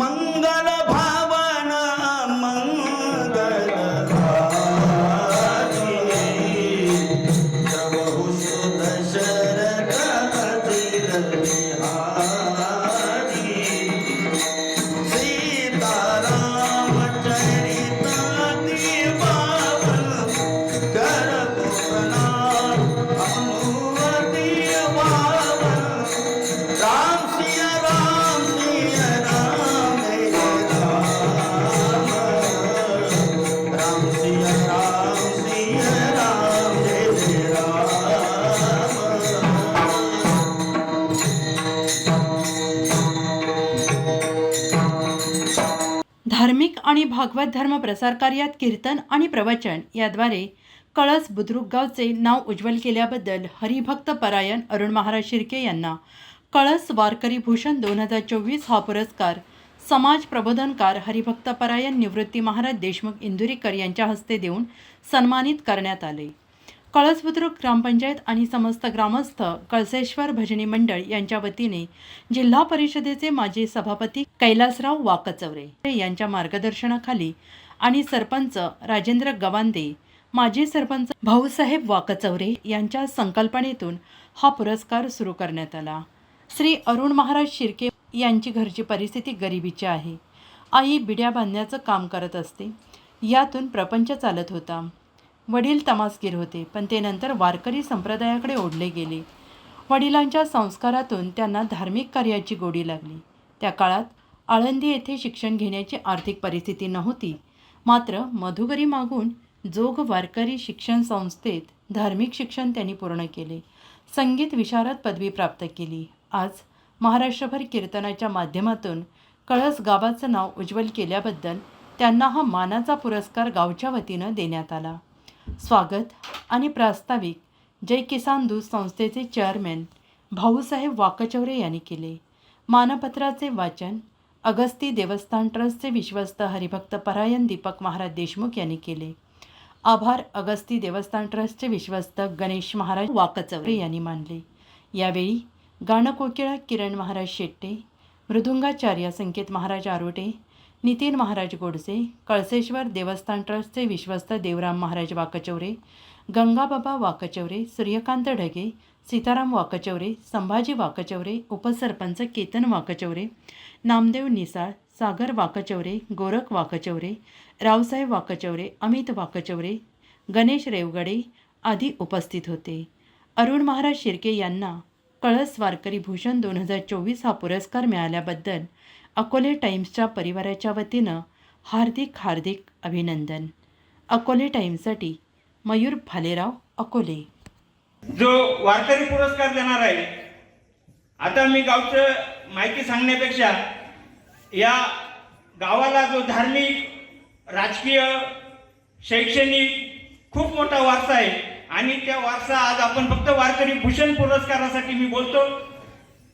மங்கள आणि भागवत धर्म प्रसार कार्यात कीर्तन आणि प्रवचन याद्वारे कळस बुद्रुक गावचे नाव उज्ज्वल केल्याबद्दल हरिभक्त परायण अरुण महाराज शिर्के यांना कळस वारकरी भूषण दोन हजार चोवीस हा पुरस्कार समाज प्रबोधनकार हरिभक्त परायण निवृत्ती महाराज देशमुख इंदुरीकर यांच्या हस्ते देऊन सन्मानित करण्यात आले. कळस बुद्रुक ग्रामपंचायत आणि समस्त ग्रामस्थ कळसेश्वर भजनी मंडळ यांच्या वतीने जिल्हा परिषदेचे माजी सभापती कैलासराव वाकचवरे यांच्या मार्गदर्शनाखाली आणि सरपंच राजेंद्र गवांदे माजी सरपंच भाऊसाहेब वाकचवरे यांच्या संकल्पनेतून हा पुरस्कार सुरू करण्यात आला. श्री अरुण महाराज शिर्के यांची घरची परिस्थिती गरिबीची आहे. आई बिड्या बांधण्याचं काम करत असते. यातून प्रपंच चालत होता. वडील तमासगीर होते पण ते नंतर वारकरी संप्रदायाकडे ओढले गेले. वडिलांच्या संस्कारातून त्यांना धार्मिक कार्याची गोडी लागली. त्या काळात आळंदी येथे शिक्षण घेण्याची आर्थिक परिस्थिती नव्हती. मात्र मधुगरी मागून जोग वारकरी शिक्षण संस्थेत धार्मिक शिक्षण त्यांनी पूर्ण केले. संगीत विशारद पदवी प्राप्त केली. आज महाराष्ट्रभर कीर्तनाच्या माध्यमातून कळस गावाचं नाव उज्ज्वल केल्याबद्दल त्यांना हा मानाचा पुरस्कार गावच्या वतीनं देण्यात आला. स्वागत आणि प्रास्ताविक जय किसान दूध संस्थेचे चेअरमॅन भाऊसाहेब वाकचौरे यांनी केले. मानपत्राचे वाचन अगस्ती देवस्थान ट्रस्टचे विश्वस्त हरिभक्त परायण दीपक महाराज देशमुख यांनी केले. आभार अगस्ती देवस्थान ट्रस्टचे विश्वस्त गणेश महाराज वाकचौरे यांनी मानले. यावेळी गाणकोकिळा किरण महाराज शेट्टे मृदुंगाचार्य संकेत महाराज आरोटे नितीन महाराज गोडसे कळसेश्वर देवस्थान ट्रस्टचे विश्वस्त देवराम महाराज वाकचौरे गंगाबाबा वाकचौरे सूर्यकांत ढगे सीताराम वाकचौरे संभाजी वाकचौरे उपसरपंच केतन वाकचौरे नामदेव निसाळ सागर वाकचौरे गोरख वाकचौरे रावसाहेब वाकचौरे अमित वाकचौरे गणेश रेवगडे आदी उपस्थित होते. अरुण महाराज शिर्के यांना कळस वारकरी भूषण दोन हजार चोवीस हा पुरस्कार मिळाल्याबद्दल अकोले टाईम्सच्या परिवाराच्या वतीनं हार्दिक हार्दिक अभिनंदन. अकोले टाईम्ससाठी मयूर भालेराव अकोले. जो वारकरी पुरस्कार देणार आहे आता मी गावचं माहिती सांगण्यापेक्षा या गावाला जो धार्मिक राजकीय शैक्षणिक खूप मोठा वारसा आहे आणि त्या वारसा आज आपण फक्त वारकरी भूषण पुरस्कारासाठी मी बोलतो.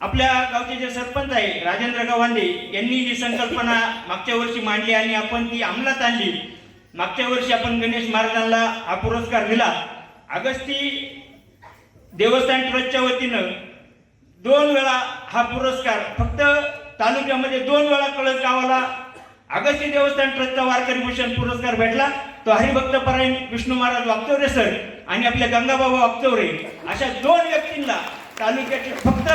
आपल्या गावचे जे सरपंच आहे राजेंद्र गवांदे यांनी ही संकल्पना मागच्या वर्षी मांडली आणि आपण ती अंमलात आणली. मागच्या वर्षी आपण गणेश महाराजांना हा पुरस्कार दिला. अगस्ती देवस्थान ट्रस्टच्या वतीनं दोन वेळा हा पुरस्कार फक्त तालुक्यामध्ये दोन वेळा कळस गावाला अगस्ती देवस्थान ट्रस्टचा वारकरी भूषण पुरस्कार भेटला. तो हरिभक्त परायण विष्णू महाराज वागचौरे सर आणि आपल्या गंगाबाबा वागचौरे अशा दोन व्यक्तींना तालुक्याचे फक्त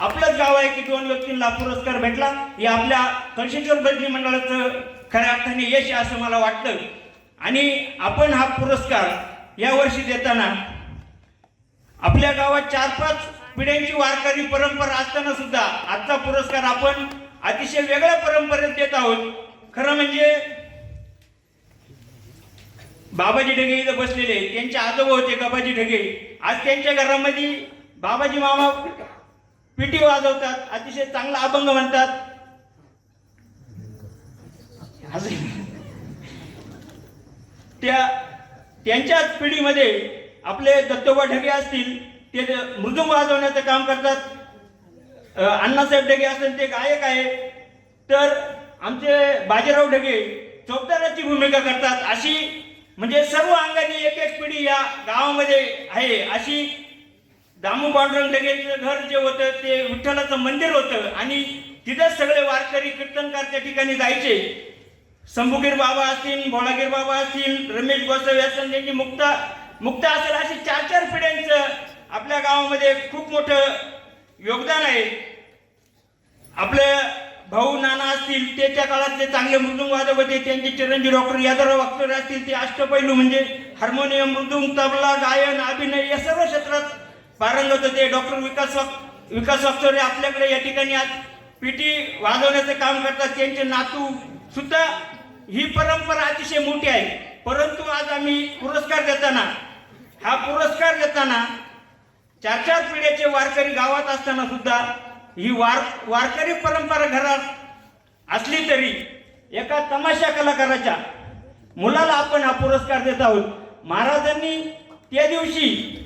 आपलंच गाव आहे की दोन व्यक्तींना पुरस्कार भेटला. हे आपल्या कळशेश्वर भजनी मंडळाचं खऱ्या अर्थाने यश आहे असं मला वाटतं आणि आपण हा पुरस्कार या वर्षी देताना आपल्या गावात चार पाच पिढ्यांची वारकरी परंपरा असताना सुद्धा आजचा पुरस्कार आपण अतिशय वेगळ्या परंपरेत देत आहोत. खरं म्हणजे बाबाजी ढगे इथं बसलेले त्यांचे आजोबा होते गबाजी ढगे. आज त्यांच्या घरामध्ये बाबाजी मामा पिटी वाजवतात अतिशय चांगला अभंग म्हणतात. त्या त्यांच्याच पिढीमध्ये आपले दत्तोबा ढगे असतील ते मृदुंग वाजवण्याचं काम करतात अण्णासाहेब ढगे असतील ते गायक आहे तर आमचे बाजीराव ढगे चौकदाराची भूमिका करतात. अशी म्हणजे सर्व अंगाने एक एक पिढी या गावामध्ये आहे. अशी दामू पांडुरंग ढगेचं घर जे होतं ते विठ्ठलाचं मंदिर होतं आणि तिथंच सगळे वारकरी कीर्तनकार त्या ठिकाणी जायचे. शंभूगीर बाबा असतील भोळागीर बाबा असतील रमेश गोसावी असतील त्यांची मुक्ता मुक्ता असेल अशी चार चार पिढ्यांचं आपल्या गावामध्ये खूप मोठं योगदान आहे. आपलं भाऊ नाना असतील ते त्या काळातले चांगले मृदुंग वादक होते त्यांचे चिरंजीव डॉक्टर यादवराव वक्तव्य असतील ते अष्टपैलू म्हणजे हार्मोनियम मृदुंग तबला गायन अभिनय या सर्व क्षेत्रात पारंगत होते डॉक्टर विकास विकास वास्तवरे आपल्याकडे या ठिकाणी आज पिटी वाजवण्याचं काम करतात. त्यांचे नातू सुद्धा ही परंपरा अतिशय मोठी आहे. परंतु आज आम्ही पुरस्कार देताना हा पुरस्कार देताना चार चार पिढ्याचे वारकरी गावात असताना सुद्धा ही वार वारकरी परंपरा घरात असली तरी एका तमाशा कलाकाराच्या मुलाला आपण हा पुरस्कार देत आहोत. महाराजांनी त्या दिवशी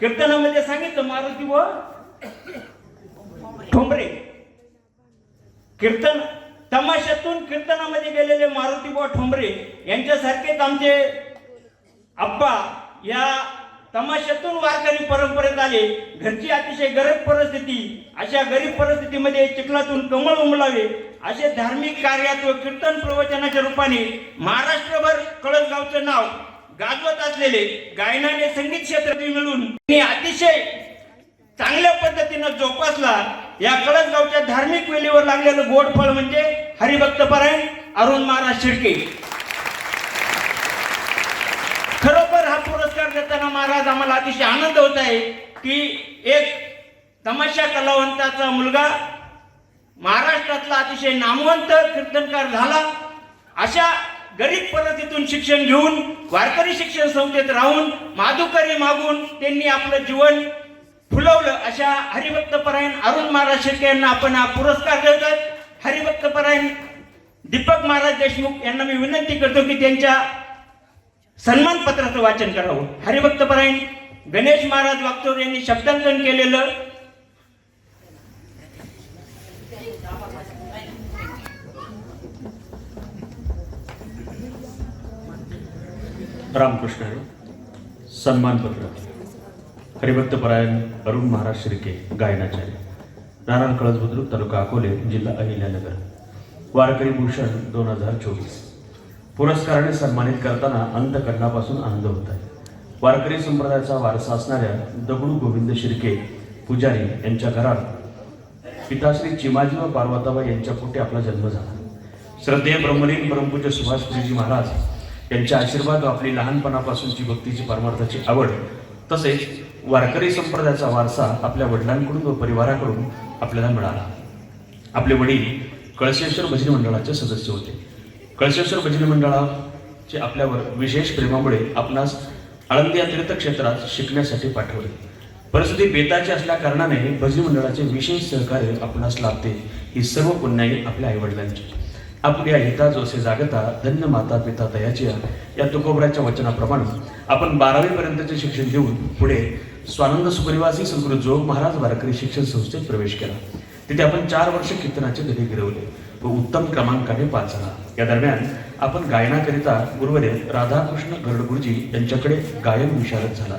कीर्तनामध्ये सांगितलं मारुती व ठोंबरे. कीर्तन तमाशातून कीर्तनामध्ये गेलेले मारुती बुवा ठोंबरे यांच्यासारखेच आमचे आप्पा या तमाशातून वारकरी परंपरेत आले. घरची अतिशय गरीब परिस्थिती अशा गरीब परिस्थितीमध्ये चिखलातून कमळ उमलावे. असे धार्मिक कार्यात व कीर्तन प्रवचनाच्या रूपाने महाराष्ट्रभर कळसगावचं नाव गाजवत असलेले गायनाने संगीत क्षेत्रातील मिळून त्यांनी अतिशय चांगल्या पद्धतीनं जोपासला. या कळसगावच्या धार्मिक वेलीवर लागलेलं गोड फळ म्हणजे हरिभक्त परायण अरुण महाराज शिर्के. खरोखर हा पुरस्कार देताना महाराज आम्हाला अतिशय आनंद होत आहे की एक तमाशा कलावंताचा मुलगा महाराष्ट्रातला अतिशय नामवंत कीर्तनकार झाला. अशा गरीब परिस्थितीतून शिक्षण घेऊन वारकरी शिक्षण संस्थेत राहून माधुकरी मागून त्यांनी आपलं जीवन फुलवलं. अशा हरिभक्त परायण अरुण महाराज शेळके यांना आपण हा पुरस्कार देतात हरिभक्त परायण दीपक महाराज देशमुख यांना मी विनंती करतो की त्यांच्या सन्मान पत्राचं वाचन करावं. हरिभक्त परायण गणेश महाराज वागचौर यांनी शब्दांकन केलेलं. रामकृष्ण हरी सन्मानपत्र हरिभक्तपरायण अरुण महाराज शिर्के गायनाचार्य. नारायण कळस बुद्रुक तालुका अकोले जिल्हा अहिल्यानगर. वारकरी भूषण दोन हजार चोवीस. पुरस्काराने सन्मानित करताना अंतकरणापासून आनंद होत आहे. वारकरी संप्रदायाचा वारसा असणाऱ्या दगडू गोविंद शिर्के पुजारी यांच्या घरात पिताश्री चिमाजी व पार्वताबाई यांच्या पोटे आपला जन्म झाला. श्रद्धेय ब्रह्मलीन परमपूज्य सुभाषपुरीजी महाराज यांचे आशीर्वाद व आपली लहानपणापासूनची भक्तीची परमार्थाची आवड तसेच वारकरी संप्रदायाचा वारसा आपल्या वडिलांकडून व परिवाराकडून आपल्याला मिळाला. आपले वडील कळशेश्वर भजनी मंडळाचे सदस्य होते. कळशेश्वर भजनी मंडळाचे आपल्यावर विशेष प्रेमामुळे आपणास आळंदी या तीर्थक्षेत्रात शिकण्यासाठी पाठवले. परिस्थिती बेताची असल्या कारणाने भजनी मंडळाचे विशेष सहकार्य आपणास लाभते ही सर्व पुण्याई आपल्या आईवडिलांची. आपल्या हिता जोसे जागता धन्य माता पिता तयाची या तुकोबराच्या वचनाप्रमाणे आपण बारावी पर्यंतचे शिक्षण घेऊन पुढे स्वानंद सुपरिवासी संस्कृत जोग महाराज वारकरी शिक्षण संस्थेत प्रवेश केला. तिथे आपण चार वर्ष कीर्तनाचे धडे गिरवले व उत्तम क्रमांकाने पास झाला या दरम्यान आपण गायनाकरिता गुरुवर्य राधाकृष्ण गरडगुरुजी यांच्याकडे गायन विशारद झाला.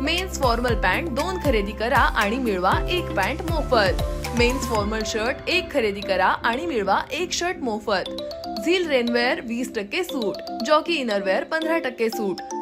मेन्स फॉर्मल पॅन्ट दोन खरेदी करा आणि मिळवा एक पॅन्ट मोफत. मेन्स फॉर्मल शर्ट एक खरेदी करा आणि मिळवा एक शर्ट मोफत. झील रेनवेअर वीस टक्के सूट. जॉकी इनरवेअर पंधरा टक्के सूट.